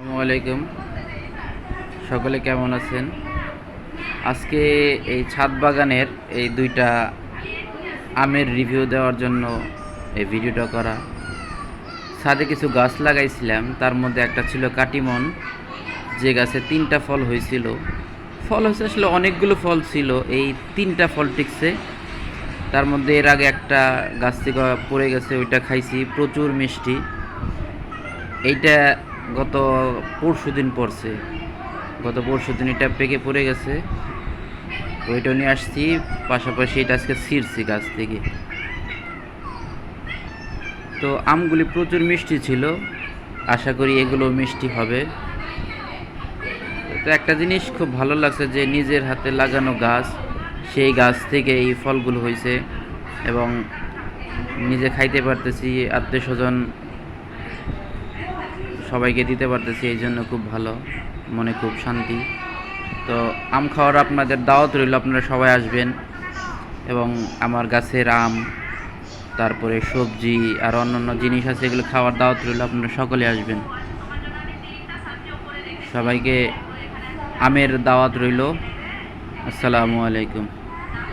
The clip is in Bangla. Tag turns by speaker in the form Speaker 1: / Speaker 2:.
Speaker 1: আসসালামু আলাইকুম। সকলে কেমন আছেন? আজকে এই ছাদ বাগানের এই দুইটা আমের রিভিউ দেওয়ার জন্য এই ভিডিওটা করা। ছাদে কিছু গাছ লাগাইছিলাম, তার মধ্যে একটা ছিল কাটিমন। যে গাছে তিনটা ফল হয়েছিল। ফল হয়েছে আসলে অনেকগুলো ফল ছিল, এই তিনটা ফল টিকছে। তার মধ্যে এর আগে একটা গাছ থেকে পড়ে গেছে, ওইটা খাইছি, প্রচুর মিষ্টি। এইটা গত পরশু দিন পড়ছে। গত পরশু দিন এটা পেকে পড়ে গেছে। ওইটা নিয়ে আসছি, পাশাপাশি এটা আজকে ছিঁড়ছি গাছ থেকে। তো আমগুলি প্রচুর মিষ্টি ছিল। আশা করি এগুলো মিষ্টি হবে। তো একটা জিনিস খুব ভালো লাগছে যে নিজের হাতে লাগানো গাছ, সেই গাছ থেকে এই ফলগুলো হয়েছে এবং নিজে খাইতে পারতেছি, আত্মীয় স্বজন সবাইকে দিতে পারতেছি, এই জন্য খুব ভালো, মনে খুব শান্তি। তো আম খাওয়ার আপনাদের দাওয়াত রইল, আপনারা সবাই আসবেন। এবং আমার গাছের আম, তারপরে সবজি আর অন্যান্য জিনিস আছে, এগুলো খাওয়ার দাওয়াত রইল, আপনারা সকলে আসবেন। সবাইকে আমের দাওয়াত রইল। আসসালামু আলাইকুম।